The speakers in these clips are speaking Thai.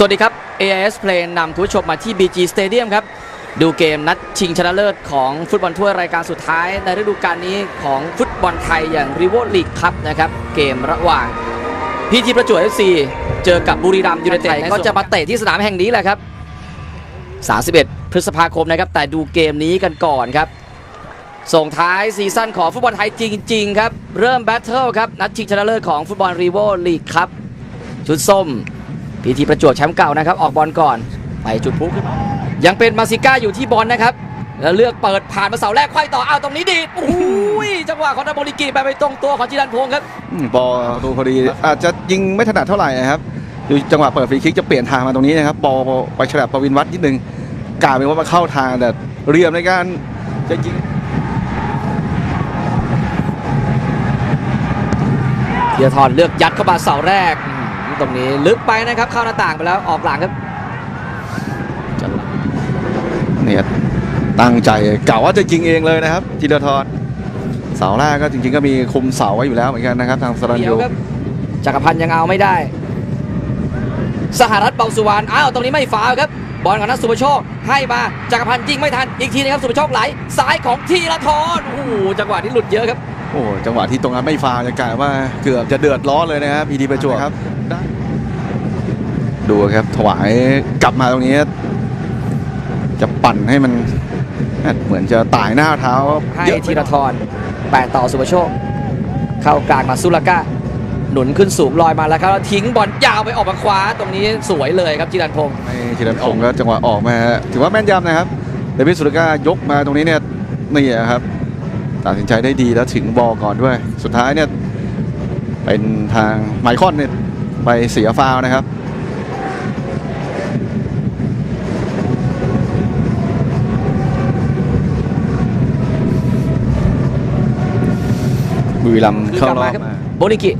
สวัสดีครับ AIS Play นำคุณผู้ชมมาที่ BG Stadium ครับ ดูเกมนัดชิงชนะเลิศของฟุตบอลถ้วยรายการสุดท้าย ในฤดูกาลนี้ของฟุตบอลไทยอย่าง r i v o League ครับนะครับ เกมระหว่างพีทีประจวบ FC เจอกับบุรีรัมย์ยูไนเต็ดก็จะมาเตะที่สนามแห่งนี้แหละครับ 31 พฤษภาคมนะครับ แต่ดูเกมนี้กันก่อนครับ ส่งท้ายซีซั่นของฟุตบอลไทยจริง ๆ ครับ เริ่มแบทเทิลครับนัดชิงชนะเลิศของฟุตบอลรีโวลีกครับชุดส้ม พีทีประจวบแชมป์เก่านะครับ ออกบอลก่อน ไปจุดพลุขึ้นยังเป็นมาซิก้าอยู่ที่บอลนะครับ แล้วเลือกเปิดผ่านมาเสาแรกไขว้ต่ออ้าวตรงนี้ดีดโอ้ยจังหวะของนาโมริกิไปไปตรงตัวของจิรันพงศ์ครับอืมบอลประตูพอดีอาจจะยิงไม่ถนัดเท่าไหร่นะครับดูจังหวะเปิดฟรีคิกจะเปลี่ยนทางมาตรงนี้นะครับบอลไปฉลับประวินวัดนิดนึงกลายเป็นว่ามาเข้าทางแต่เรียมในการจะยิงเทียทรเลือกยัดเข้ามาเสาแรกอื้อหือ ตรงนี้ลึกไปนะครับเข้าหน้าต่างไปแล้วออกหลังครับเนี่ยตั้งใจกะว่าจะยิงเองเลยนะครับจิรทรเสาแรกก็จริงๆก็มีคุมเสาไว้อยู่แล้วเหมือนกันนะครับ ทางสรัญเดียยูวครับจักรพันธ์ยังเอาไม่ได้ สหรัฐเบาสุวรรณอ้าวตรงนี้ไม่ฟาวล์ครับบอลของนัทสุภโชคให้มาจักรพันธ์ยิงไม่ทันอีกทีนะครับสุภโชคไหลซ้ายของธีรทรโอ้โหจังหวะนี้หลุดเยอะครับโอ้จังหวะที่ตรงนั้นไม่ฟาวล์จะกลายว่าเกือบจะเดือดร้อนเลยนะครับพีดีประจวบครับ ได้ ดูครับถวายกลับมาตรงนี้ จะปั่นให้มัน เหมือนจะต่ายหน้าเท้าให้เยอะธีรทรแปะต่อสุภโชค เข้ากลางมาซุลาก้าหนุนขึ้นสูงลอยมาแล้วครับแล้วทิ้งบอลยาวไปออกมาคว้าตรงนี้สวยเลยครับจิรันพงศ์ในธีรพงศ์ก็จังหวะออกมา ถือว่าแม่นยำนะครับเดวิดสุรก้ายกมาตรงนี้เนี่ยนี่ครับตัดสินใจได้ดีแล้วถึงบอลก่อนด้วย สุดท้ายเนี่ยเป็นทางไมคอนเนี่ย ไปเสียฟาวล์นะครับบุรีรัมย์คือเข้ากลับรอมาบครับมาโบนิกิ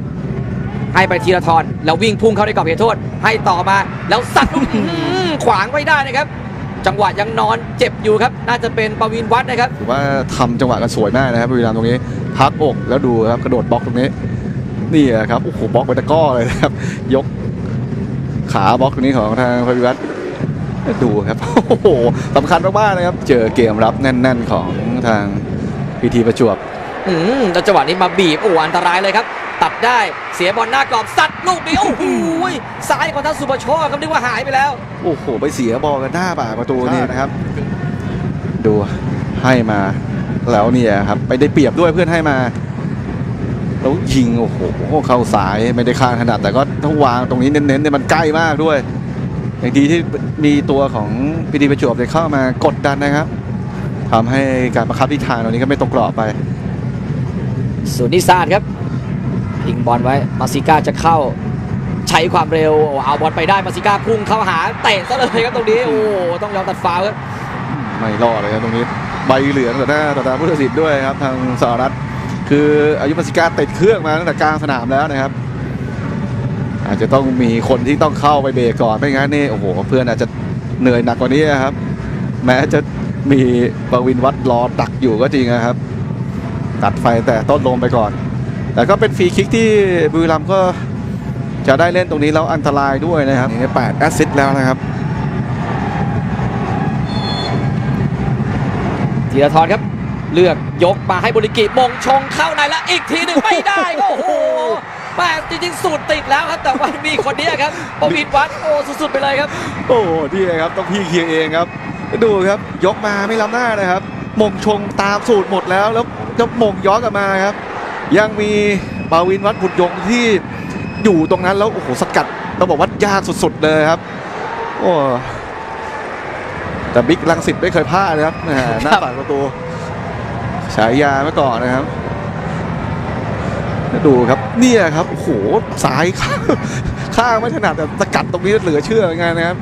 ให้ไปธีรทรแล้ววิ่งพุ่งเข้าในกรอบเขตโทษ ให้ต่อมาแล้วสัตว์อื้อหือขวางไม่ได้นะครับ จังหวะยังนอนเจ็บอยู่ครับ น่าจะเป็นปวินวัฒน์นะครับถือว่าทำจังหวะกันสวยมากนะครับบุรีรัมย์ตรงนี้ พักอกแล้วดูครับกระโดดบล็อกตรงนี้ นี่อะครับโอ้โหบล็อกไปตะกร้อเลยนะครับ ยกขาบล็อกตรงนี้ของทางพวิวัฒน์ดูครับโอ้โหสำคัญมากๆนะครับ เจอเกมรับแน่น ๆ ของทางพีทีประจวบอืมแล้วจังหวะนี้มาบีบโอ้อันตรายเลยครับ ตัดได้เสียบอลหน้ากรอบซัดลูกนี้โอ้โหซ้ายของท่านสุปโชคครับนึกว่าหายไปแล้ว โอ้โห ไปเสียบอลกันหน้าป่ากประตูนี่นะครับ ดูให้มาแล้วเนี่ยครับ ไปได้เปรียบด้วยเพื่อนให้มา แล้วยิงโอ้โหเข้าสายไม่ได้ข้างถนัดแต่ก็ต้องวางตรงนี้เน้นๆเนี่ยมันใกล้มากด้วย อย่างดีที่มีตัวของพีดีประจวบเนี่ยเข้ามากดดันนะครับทำให้การประคับทิศทางตรงนี้ก็ไม่ตกกรอบไปสุนิสานครับพิงบอลไว้มาซิก้าจะเข้าใช้ความเร็วโอ้เอาบอลไปได้มาซิก้าพุ่งเข้าหาเตะซะเลยครับตรงนี้โอ้ต้องยอมตัดฟาวล์ครับไม่รอดเลยครับตรงนี้ใบเหลืองต่อหน้าต่อตาผู้ตัดสินด้วยครับทางสหรัฐ คืออายุปสิกาติดเครื่องมาตั้งแต่กลางสนามแล้วนะครับ อาจจะต้องมีคนที่ต้องเข้าไปเบรกก่อนไม่งั้นนี่โอ้โหเพื่อนอาจจะเหนื่อยหนักกว่านี้ครับ แม้จะมีปวินวัดรอดักอยู่ก็จริงนะครับ ตัดไฟแต่ต้นลมไปก่อน แต่ก็เป็นฟรีคิกที่บุรีรัมย์ก็จะได้เล่นตรงนี้แล้วอันตรายด้วยนะครับนี่แปดแอสซิสต์แล้วนะครับธีรทรครับ เลือกยกมาให้บุริกิมงชงเข้าในแล้วอีกทีหนึ่งไม่ได้ก็โอ้โหแม่จริงๆสูตรติดแล้วครับ แต่ว่ามีคนเนี้ยครับปวินวัฒน์โอ้สุดๆไปเลยครับ โอ้โหนี่ครับต้องพี่เคลียร์เองครับ ดูครับยกมาไม่ล้ำหน้านะครับ มงชงตามสูตรหมดแล้วแล้วจะมงย้อนกลับมาครับ ยังมีปาวินวัดบุตรยงที่อยู่ตรงนั้นแล้วโอ้โหสกัดต้องบอกว่ายากสุดๆเลยครับโอ้แต่บิ๊กลังสิตไม่เคยพลาดนะครับแหมหน้าปากประตู ฉายาเมื่อก่อนนะครับดูครับเนี่ยครับโอ้โหซ้ายข้างข้างไม่ถนัดแต่สกัดตรงนี้เหลือเชื่อเหมือนกันนะครับ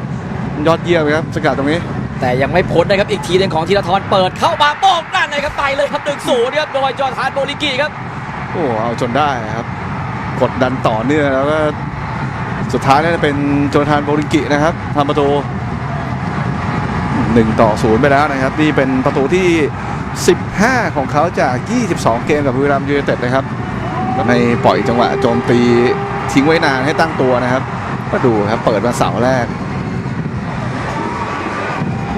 ยอดเยี่ยมครับสกัดตรงนี้ แต่ยังไม่พ้นนะครับอีกทีหนึงของธีรทรเปิดเข้ามาโป้งนั่นเลยครับไปเลยครับหนึ่งศูนย์ครับโดยจอร์ทานโบลิกิครับโอ้เอาจนได้ครับ กดดันต่อเนื่องแล้วก็สุดท้ายน่าจะเป็นโจทานโบริงกินะครับทำประตู1ต่อ0ไปแล้วนะครับ นี่เป็นประตูที่ 15 ของเขาจาก 22 เกมกับบุรีรัมย์ยูไนเต็ดนะครับไม่ปล่อยจังหวะโจมตีทิ้งไว้นานให้ตั้งตัวนะครับ ก็ดูครับเปิดมาเสาแรก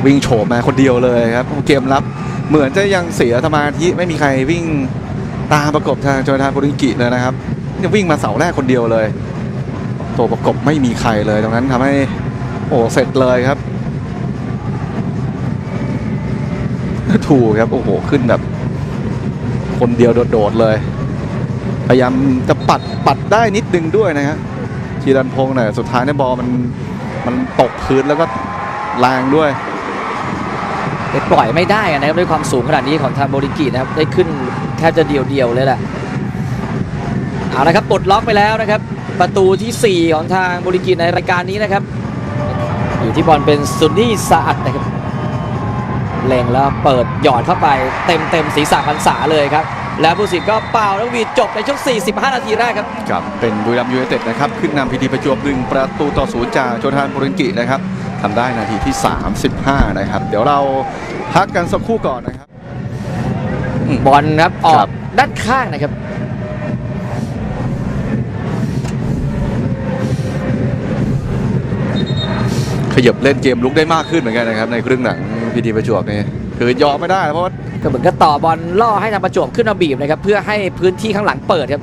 วิ่งโฉบมาคนเดียวเลยครับเกมรับ เหมือนจะยังเสียสมาธิไม่มีใครวิ่งตามประกบทางโจนาธานโบริงกิเลยนะครับเนี่ยวิ่งมาเสาแรกคนเดียวเลย ตัวประกบไม่มีใครเลยตรงนั้นทำให้โอ้เสร็จเลยครับ ถูครับโอ้โหขึ้นแบบ คนเดียวโดดๆเลย พยายามจะปัดปัดได้นิดนึงด้วยนะครับชีรันพงษ์เนี่ยสุดท้ายเนี่ยบอลมันมันตกพื้นแล้วก็แรงด้วยไปปล่อยไม่ได้นะครับด้วยความสูงขนาดนี้ของทางโบริกินะครับได้ขึ้นแทบจะเดียวๆเลยแหละเอาละครับปลดล็อกไปแล้วนะครับ ประตูทีสี่4 ของทางโบริกิในรายการนี้นะครับ อยู่ที่บอลเป็นซุนนี่ซาอัดนะครับ เล็งแล้วเปิดหยอดเข้าไปเต็มเต็มๆศีรษะพันษาเลยครับ แล้วผู้สินก็เป่าแล้วหวีดจบในช่วง 45 นาทีแรกครับครับ เป็นบุรีรัมย์ยูไนเต็ดนะครับ ขึ้นนำพีทีประจวบหนึ่งประตูต่อศูนย์จากโจทานโบริงกินะครับทำได้นาทีที่ 35 นะครับ เดี๋ยวเราพักกันสักครู่ก่อนนะครับ บอลครับออครักบด้านข้างนะครับขยับเล่นเกมลุกได้มากขึ้นเหมือนกันนะครับในครึ่งหลัง พีทีประจวบนี่คือยอมไม่ได้เพราะว่าก็เหมือนกับต่อบอลล่อให้ทางประจวบขึ้นมาบีบนะครับเพื่อให้พื้นที่ข้างหลังเปิดครับ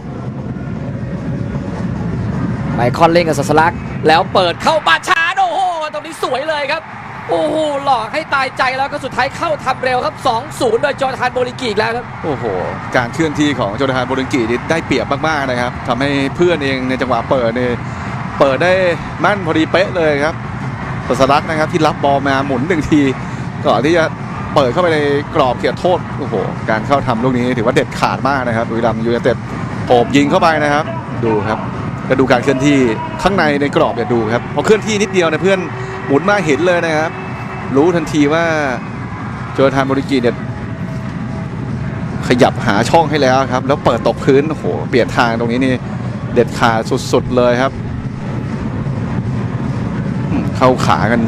ไมคอนเล่นกับสัสลักแล้วเปิดเข้าบาชาโอ้โหตรงนี้สวยเลยครับโอ้โหหลอกให้ตายใจแล้วก็สุดท้ายเข้าทำเร็วครับ 2-0 โดยจอร์แดนโบลิกีอีกแล้วครับโอ้โห การเคลื่อนที่ของโจนาธานโบริงกินี่ได้เปรียบมากๆนะครับทำให้เพื่อนเองในจังหวะเปิดเนี่ยเปิดได้มั่นพอดีเป๊ะเลยครับตสลักนะครับที่รับบอลมาหมุนหนึ่งที ก่อนที่จะเปิดเข้าไปในกรอบเขตโทษโอ้โหการเข้าทำลูกนี้ถือว่าเด็ดขาดมากนะครับบุรีรัมย์ยูไนเต็ดโอบยิงเข้าไปนะครับ ดูครับก็ดูการเคลื่อนที่ข้างในในกรอบอย่าดูครับพอเคลื่อนที่นิดเดียวนี่ยเพื่อนหมุนมาเห็นเลยนะครับ รู้ทันทีว่าโจนาธานบริกิเนี่ยขยับหาช่องให้แล้วครับ แล้วเปิดตกพื้นโอ้โหเปลี่ยนทางตรงนี้นี่เด็ดขาดสุดๆเลยครับ เข้าขากัน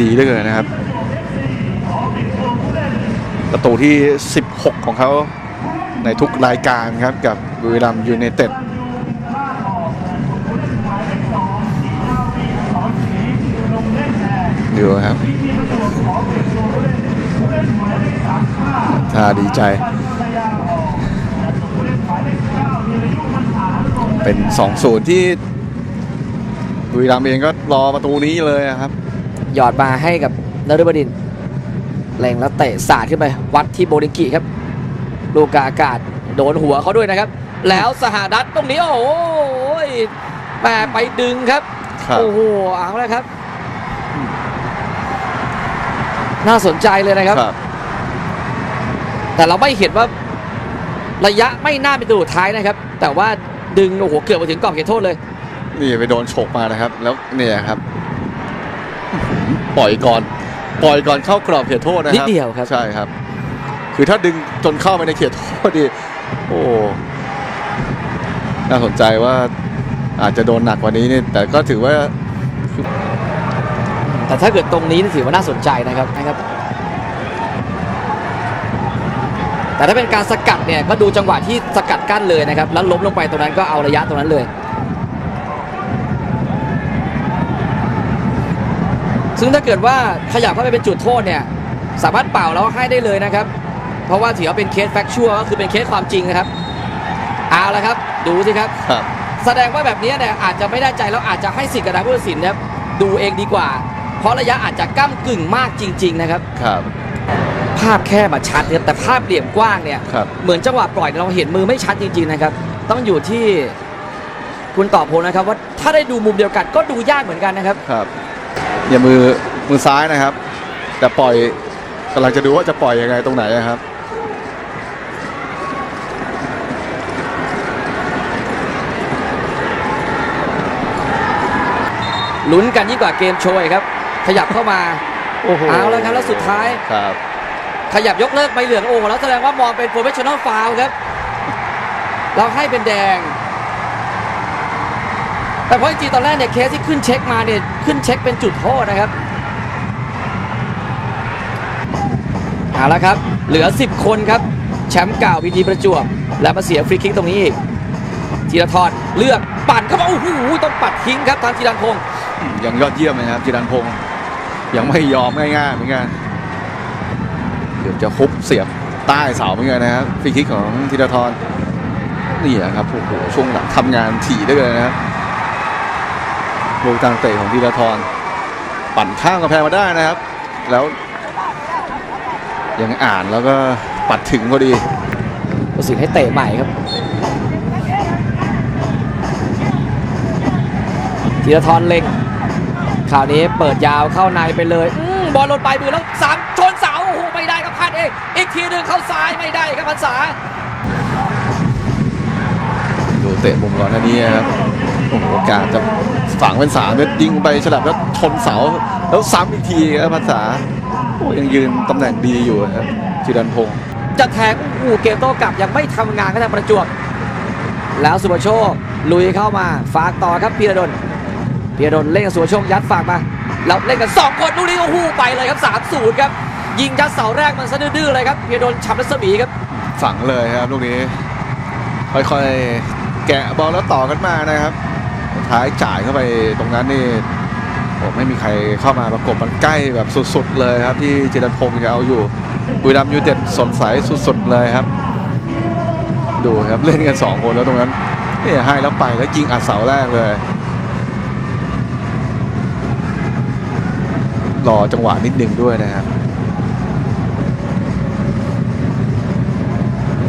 ดีเหลือเกินนะครับ ประตูที่ 16 ของเขาในทุกรายการครับกับบุรีรัมยูไนเต็ดดูครับท่าดีใจ เป็น2-0ที่บุรีรัมย์เองก็รอประตูนี้เลยครับ หยอดมาให้กับนฤบดินท เล็งแล้วเตะสาดขึ้นไปวัดที่โบลิงกิครับ ลูกกาอากาศโดนหัวเขาด้วยนะครับ แล้วสหรัฐตรงนี้โอ้โหแม่ไปดึงครับครับ โอ้โหเอาแล้วครับ น่าสนใจเลยนะครับครับ แต่เราไม่เห็นว่าระยะไม่น่าเป็นตัวสุดท้ายนะครับ แต่ว่าดึงโอ้โหเกือบไปถึงกรอบเขตโทษเลย นี่ไปโดนฉกมานะครับ แล้วเนี่ยครับ ปล่อยก่อน ปล่อยก่อนเข้ากรอบเขตโทษนะคนิรัดเดียวครับ ใช่ครับ คือถ้าดึงจนเข้าไปในเขตโทษดิโอ้น่าสนใจว่าอาจจะโดนหนักกว่านี้นี่แต่ก็ถือว่า แต่ถ้าเกิดตรงนี้นี่ถือว่าน่าสนใจนะครับนะครับ แต่ถ้าเป็นการสกัดเนี่ยก็ดูจังหวะที่สกัดกั้นเลยนะครับ แล้วล้มลงไปตรงนั้นก็เอาระยะตรงนั้นเลย ซึ่งถ้าเกิดว่าขยับเข้าไปเป็นจุดโทษเนี่ย สามารถเป่าแล้วให้ได้เลยนะครับ เพราะว่าถือว่าเป็นเคสแฟกชัวก็คือเป็นเคสความจริงนะครับ เอาละครับ ดูสิครับ ครับ แสดงว่าแบบนี้เนี่ยอาจจะไม่ได้ใจแล้วอาจจะให้สิทธิ์กับทางผู้ตัดสินนะครับดูเองดีกว่า เพราะระยะอาจจะก้ากึ่งมากจริง ๆ นะครับ ครับ ภาพแค่มาชัดนะครับแต่ภาพเหลี่ยมกว้างเนี่ย ครับ เหมือนจังหวะปล่อยเนี่ยเราเห็นมือไม่ชัดจริง ๆ นะครับ ต้องอยู่ที่คุณตอบผมนะครับว่าถ้าได้ดูมุมเดียวกันก็ดูยากเหมือนกันนะครับ ครับ อย่ามือมือซ้ายนะครับ แต่ปล่อยกำลังจะดูว่าจะปล่อยยังไงตรงไหนนะครับ ลุ้นกันยิ่งกว่าเกมโชว์อีกครับ ขยับเข้ามาโอ้โหเอาแล้วครับแล้วสุดท้าย ครับ ขยับยกเลิกใบเหลืองโอ้แล้วแสดงว่ามองเป็นโปรเฟชชั่นอลฟาวครับ เราให้เป็นแดง แต่เพราะจริงตอนแรกเนี่ยเคสที่ขึ้นเช็คมาเนี่ยขึ้นเช็คเป็นจุดโทษนะครับเอาละครับ เหลือ 10 คนครับ แชมป์เก่าพีทีประจวบ แล้วมาเสียฟรีคิกตรงนี้อีกธีรทรเลือกปั่นเข้ามาโอ้โหต้องปัดทิ้งครับทางธีรันพงศ์ยังยอดเยี่ยมนะครับจิรันพงศ์ยังไม่ยอมง่ายๆเหมือนกันจะฮุบเสียบใต้เสาเหมือนกันนะครับฟรีคิกของธีรทรนี่แหละครับโอ้โหช่วงหลังทำงานถี่ด้วยนนะครับ ลูกทางเตะของธีรทรปั่นข้ามกำแพงมาได้นะครับ แล้ว ยังอ่านแล้วก็ปัดถึงพอดีผู้สินให้เตะใหม่ครับธีรทรเล็งคราวนี้เปิดยาวเข้าในไปเลยอมบอลหล่นไปมือแล้วสามชนเสาโอ้โหไม่ได้ครับพลาดเองอีกทีหนึ่งเข้าซ้ายไม่ได้ครับพันษาดูเตะมุมก่อนหน้านี้ครับโอ้โหโอกาสจะ ฝังเป็นสามเม็ดยิงไปฉลับแล้วชนเสา แล้วซ้ำอีกทีครับภาษาโอ้ยังยืนตำแหน่งดีอยู่ครับจิรันพงศ์จะแทงโอ้โหเกมโต้กลับยังไม่ทำงานก็ทางประจวบแล้วสุภโชคลุยเข้ามาฝากต่อครับพีระดลพีระดลเล่นกับสุภโชคยัดฝากมาแล้วเล่นกันสองคนลูกนี้โอ้โหไปเลยครับสามศูนย์ครับ ยิงยัดเสาแรกมันซะดื้อๆเลยครับพีระดลชับรัศมีครับ ฝังเลยครับลูกนี้ ค่อยๆแกะบอลแล้วต่อกันมานะครับสุด ท้ายจ่ายเข้าไปตรงนั้นนี่ผมไม่มีใครเข้ามาประกบมันใกล้แบบสุด ๆ เลยครับ ที่จิรพงศ์จะเอาอยู่บุรีรัมย์ยูไนเต็ดสดใสสุดๆเลยครับ ดูครับเล่นกันสองคนแล้วตรงนั้นนี่ให้แล้วไปแล้วยิงอัดเสาแรกเลยรอจังหวะนิดนึงด้วยนะครับ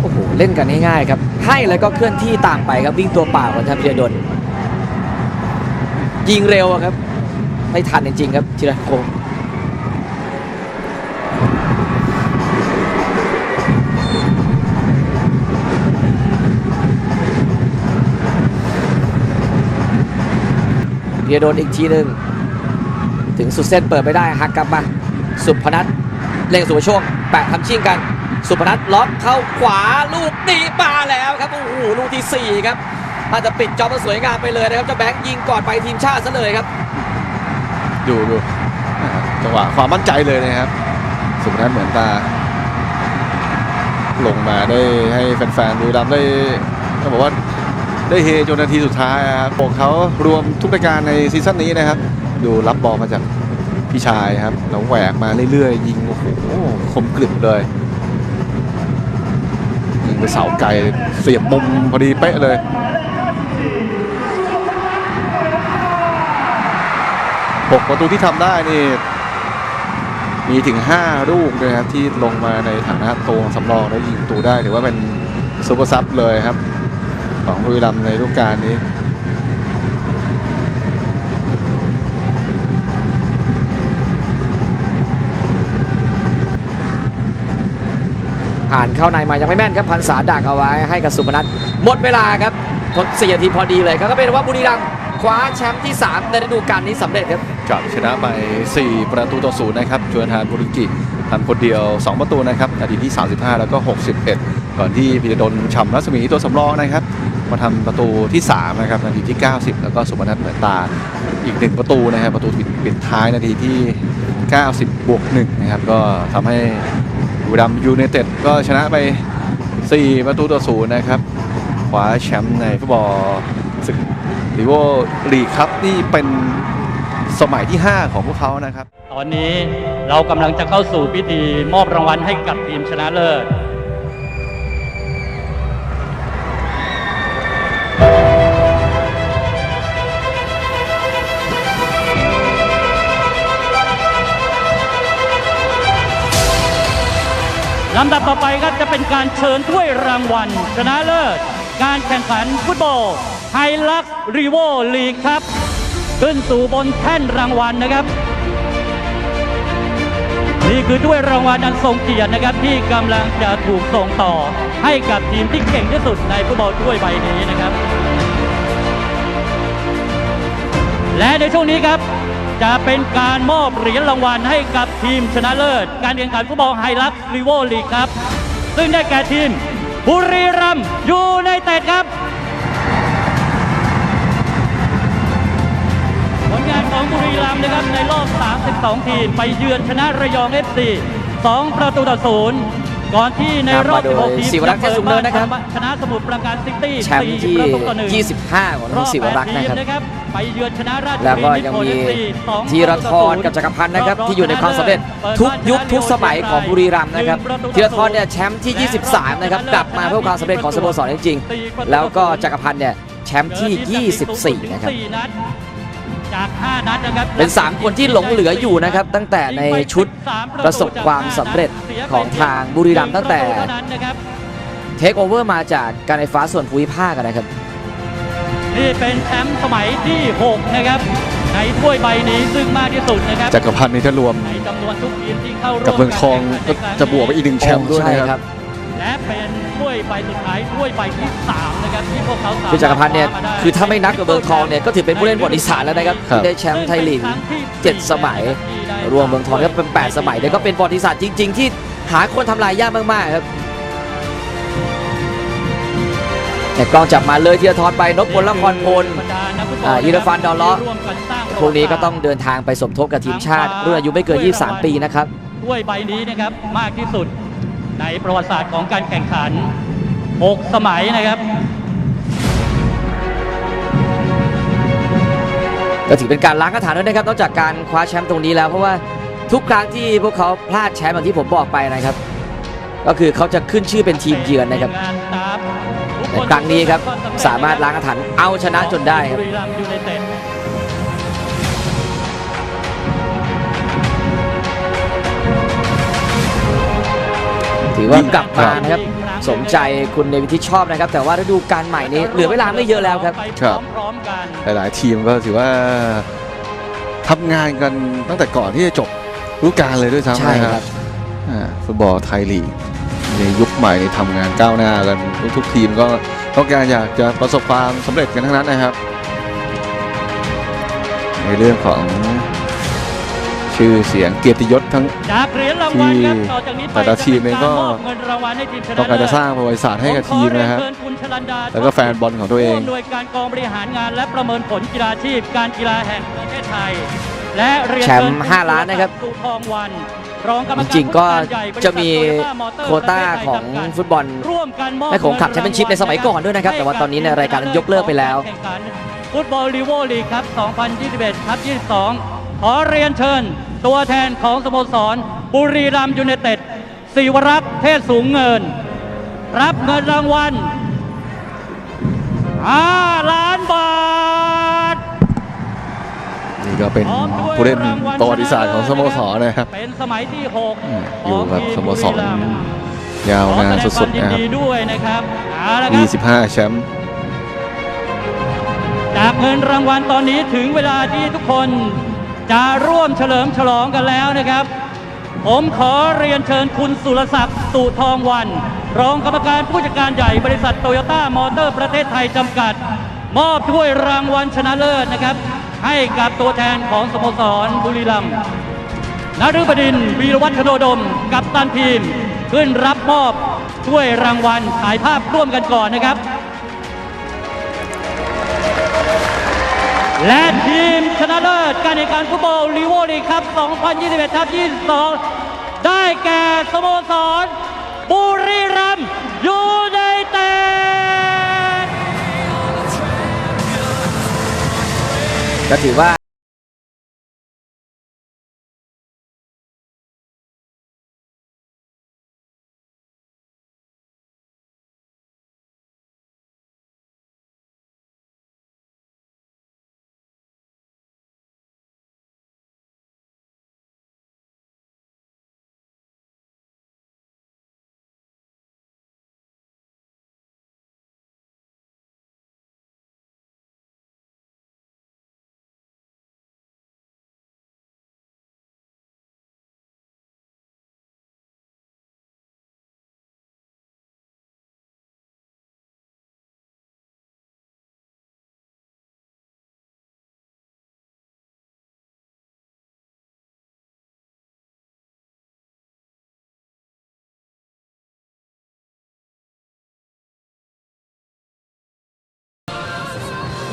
โอ้โหเล่นกันง่ายๆครับ ให้แล้วก็เคลื่อนที่ตามไปครับวิ่งตัวเปล่าของทางพีระดล ยิงเร็วอะครับ ไม่ทันจริงๆครับธีรพงศ์พีระดลอีกทีหนึ่งถึงสุดเส้นเปิดไม่ได้หักกลับมาสุพนัทเล่นกับสุภโชคแปะทำชิ่งกัน สุพนัทล็อกเข้าขวาลูกตีมาแล้วครับโอ้โหลูกที่ 4 ครับ อาจจะปิดจอบมาสวยงามไปเลยนะครับเจ้าแบงค์ยิงก่อนไปทีมชาติซะเลยครับ ดูดูจังหวะความมั่นใจเลยนะครับสุพนัทเหมือนตา ลงมาได้ให้แฟนๆบุรีรัมย์ได้ต้องบอกว่าได้เฮจนนาทีสุดท้ายครับพวกเขารวมทุกรายการในซีซั่นนี้นะครับ ดูรับบอลมาจากพี่ชายครับแล้วแหวกมาเรื่อยๆ ยิงโอ้โหคมกริบเลยยิงไปเสาไกลเสียบมุมพอดีเป๊ะเลย หกประตูที่ทำได้นี่มีถึง 5 ลูกนะครับที่ลงมาในฐานะตัวสำรองแล้วยิงประตูได้ถือว่าเป็นซูเปอร์ซับเลยครับ ของบุรีรัมย์ในฤดูกาลนี้ผ่านเข้าในมายังไม่แม่นครับพันษาดักเอาไว้ให้กับสุพนัทหมดเวลาครับทดสี่นาทีพอดีเลยครับก็เป็นว่าบุรีรัมย์คว้าแชมป์ที่ 3 ในฤดูกาลนี้สำเร็จครับ กับชนะไป 4 ประตูต่อศูนย์นะครับจวนทานบุริกิทำคนเดียว 2 ประตูนะครับนาทีที่ 35 แล้วก็ 61 ก่อนที่พิรดลฉ่ำรัศมีตัวสำรองนะครับ มาทำประตูที่ 3 นะครับนาทีที่ 90 แล้วก็สุพนัทเหมือนตา อีก 1 ประตูนะครับ ประตูปิดปิดท้ายนาทีที่ 90 บวก1นะครับ ก็ทำให้บุรีรัมยูไนเต็ดก็ชนะไป 4 ประตูต่อศูนย์นะครับคว้าแชมป์ในฟุตบอลศึกลีโวลีครับนี่เป็น สมัยที่ 5 ของพวกเขานะครับ ตอนนี้เรากำลังจะเข้าสู่พิธีมอบรางวัลให้กับทีมชนะเลิศลำดับต่อไปครับจะเป็นการเชิญถ้วยรางวัล ชนะเลิศ การแข่งขันฟุตบอลไฮลักรีโวลีกครับ ขึ้นสู่บนแท่นรางวัลนะครับ นี่คือถ้วยรางวัลอันทรงเกียรตินะครับที่กำลังจะถูกส่งต่อให้กับทีมที่เก่งที่สุดในฟุตบอลถ้วยใบนี้นะครับ และในช่วงนี้ครับจะเป็นการมอบเหรียญรางวัลให้กับทีมชนะเลิศ การแข่งขันฟุตบอลไฮลักซ์รีโวลีกครับ ซึ่งได้แก่ทีมบุรีรัมย์ยูไน ในรอบ 32 ทีม ไปเยือนชนะระยอง FC 2 ประตูต่อศูนย์ก่อนที่ในรอบนำมาโดย16 ทีมศิวรักษ์เทพสูงเนินนะครับชนะสมุทรปราการซิตี้แชมป์ที่สี่ประตูต่อหนึ่ง25 ของทางศิวรักษ์นะครับอบแปดทีมไปเยือนชนะราชบุรีแล้วก็ยังมีนิโคล FC สองธีรทรกับจักรพันธ์นะครับที่อยู่ในความสำเร็จทุกยุคทุกสมัยของบุรีรัมย์นะครับธีรทรเนี่ยแชมป์ที่ 23 นะครับกลับมาเพื่อความสำเร็จของสโมสรจริงๆแล้วก็จักรพันธ์เนี่ยแชมป์ที่ 24 นะครับ เป็น 3 คนที่หลงเหลืออยู่นะครับ ตั้งแต่ในชุดประสบความสำเร็จของทางบุรีรัมย์ตั้งแต่เท่านั้นนะครับเทคโอเวอร์มาจากการไฟฟ้าส่วนภูมิภาคนะครับ นี่เป็นแชมป์สมัยที่ 6 นะครับ ในถ้วยใบนี้ซึ่งมากที่สุดนะครับจักรพันธ์นี่ถ้ารวมในจำนวนทุกทีมที่เข้าร่วมกับเมืองทองารก็แข่ขันจะบวกไปอีกหนึ่งแชมป์ด้วยใช่นะคครัรับบและ เป็นถ้วยใบสุดท้ายถ้วยใบที่3นะครับที่พวกเขาสามารถคือจักรพันธ์เนี่ยคว้ามาได้ คือถ้าไม่นับกับเมืองทองเนี่ยก็ถือเป็นผู้เล่นประวัติศาสตร์แล้วนะครับครับ ที่ได้แชมป์ไทยลีก เจ็ดสมัย รวมเมืองทองก็เป็น 8 สมัยเนี่ยก็เป็นประวัติศาสตร์จริง ๆ ที่หาคนทำลายยากมากๆครับแต่กล้องจับมาเลยทีละทอดไปนพพลละครพล อ่าอิรฟานดอลเลาะ พวกนี้ก็ต้องเดินทางไปสมทบกับทีมชาติ รุ่นอายุไม่เกิน 23 ปีนะครับ ถ้วยใบนี้นะครับมากที่สุด ในประวัติศาสตร์ของการแข่งขัน 6 สมัยนะครับก็ถือเป็นการล้างกระถานด้วยนะครับนอกจากการคว้าแชมป์ตรงนี้แล้วเพราะว่าทุกครั้งที่พวกเขาพลาดแชมป์อย่างที่ผมบอกไปนะครับ ก็คือเขาจะขึ้นชื่อเป็นทีมเยือนนะครับแต่ครั้งนี้ครับสามารถล้างกระถานเอาชนะจนได้ครับ ถือว่ากลับมานะครับสมใจคุณเนวินที่ชอบนะครับ แต่ว่าฤดูกาลใหม่นี้เหลือเวลาไม่เยอะแล้วครับไปครับพร้อมๆกันหลาย ๆ ทีมก็ถือว่าทำงานกันตั้งแต่ก่อนที่จะจบฤดูกาลเลยด้วยซ้ำใช่นะครับอ่าฟุตบอลไทยลีกในยุคใหม่นี่ทำงานก้าวหน้ากันทุกๆทีมก็ต้องการอยากจะประสบความสำเร็จกันทั้งนั้นนะครับ ในเรื่องของ ชื่อเสียงเกียรติยศทั้ง จากเหรียญรางวัลครับที่ต่อจากนี้ไปแต่ละทีมเองก็ จะป็นารมอบเงินรางวัลให้ทีมชนะต้องการจะเลิศสร้างประวัติศาสตร์ให้กับทีมนะครับ ผมขอเยนเชิญคุณชลันดาแล้วก็แฟนบอลของตัวเอง ผู้อำนวยการกองบริหารงานและประเมินผลกีฬาชีพการกีฬาแห่งประเทศไทย และเรียนแชมป์เชิญคุณห้าล้านนะครับสุทองวันรองกรรมจการริงๆก็ผู้จัดการใหญ่บริษัทจะมี Toyota Motor โควต้าประเทศไทยของจำกัดฟุตบอลร่วมกันมอบแม่โขงขับแชมเปี้ยนชิพในสมัยก่อนด้วยนะครับแต่ว่าตอนนี้ในรายการยกเลิกไปแล้วแข่งขันฟุตบอลลีโวลีกครับ 2021 ครับ 22 ขอเรียนเชิญ ตัวแทนของสโมสร บุรีรัมย์ยูไนเต็ดศิวรักษ์เทศสูงเงิน รับเงินรางวัล5ล้านบาท นี่ก็เป็นพร้อมด้วยผู้เล่นรางวัลประวัติศาสตร์ของสโมสรนะครับ เป็นสมัยที่อืม6อยู่กับสโมสรยาวขอนานแสดงคสุวาดมๆยินนะครับดีด้วยนะครับเอาละครับ25แชมป์จากเงินรางวัลตอนนี้ถึงเวลาที่ทุกคน จะร่วมเฉลิมฉลองกันแล้วนะครับ ผมขอเรียนเชิญคุณสุรศักดิ์สุทองวัน รองกรรมการผู้จัดการใหญ่บริษัทโตโยต้ามอเตอร์ประเทศไทยจำกัด มอบถ้วยรางวัลชนะเลิศนะครับ ให้กับตัวแทนของสโมสรบุรีรัมย์นฤบดินทร์วีรวัฒโนดม กับตันทีม ขึ้นรับมอบถ้วยรางวัลถ่ายภาพร่วมกันก่อนนะครับ และทีมชนะเลิศการแข่งขันฟุตบอลลีโวลีครับ 2021ทับ22 ได้แก่สโมสร บุรีรัมย์ยูไนเต็ดก็ถือว่า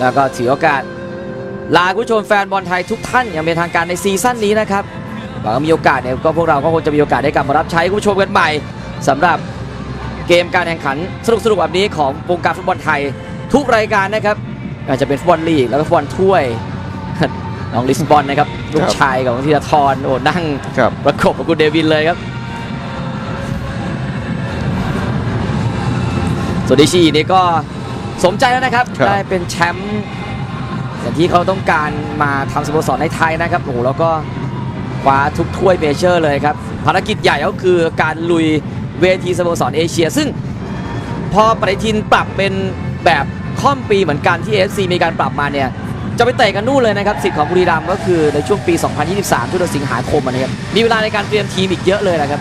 แล้วก็ถือโอกาส ลาคุณผู้ชมแฟนบอลไทยทุกท่านอย่างเป็นทางการในซีซั่นนี้นะครับหวังว่ามีโอกาสเนี่ยก็พวกเราก็คงจะมีโอกาสได้กลับมารับใช้คุณผู้ชมกันใหม่สำหรับเกมการแข่งขันสนุกๆแบบนี้ของวงการฟุตบอลไทยทุกรายการนะครับอาจจะเป็นฟุตบอลลีกแล้วก็ฟุตบอลถ้วยน้องลิสบอนนะครับลูกชายของธีรทรโอ้นั่งรประกบกับคุณเดวินเลยครับส่วนดิชีนี่ก็ สมใจแล้วนะครับ ครับ ได้เป็นแชมป์อย่างที่เขาต้องการมาทำสโมสรในไทยนะครับโอ้โหแล้วก็คว้าทุกถ้วยเมเจอร์เลยครับภารกิจใหญ่ก็คือการลุยเวทีสโมสรเอเชีย ซึ่งพอปฏิทินปรับเป็นแบบค่อมปีเหมือนกันที่ AFC มีการปรับมาเนี่ย จะไปเตะกันนู่นเลยนะครับสิทธิ์ของบุรีรัมย์ก็คือในช่วงปี 2023ทุกเดือนสิงหาคมนะครับมีเวลาในการเตรียมทีมอีกเยอะเลยนะครับ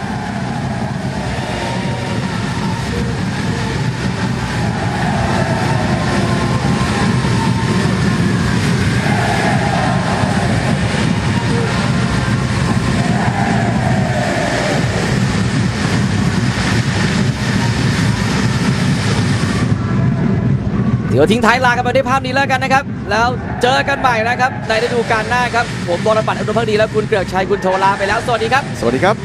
เดี๋ยวทิ้งท้ายลากันไปด้วยภาพนี้แล้วกันนะครับ แล้วเจอกันใหม่นะครับในฤดูกาลหน้าครับ ผมบอลปัตอุดมพักดีและคุณเกลือกชัยคุณโทรลาไปแล้ว สวัสดีครับ สวัสดีครับ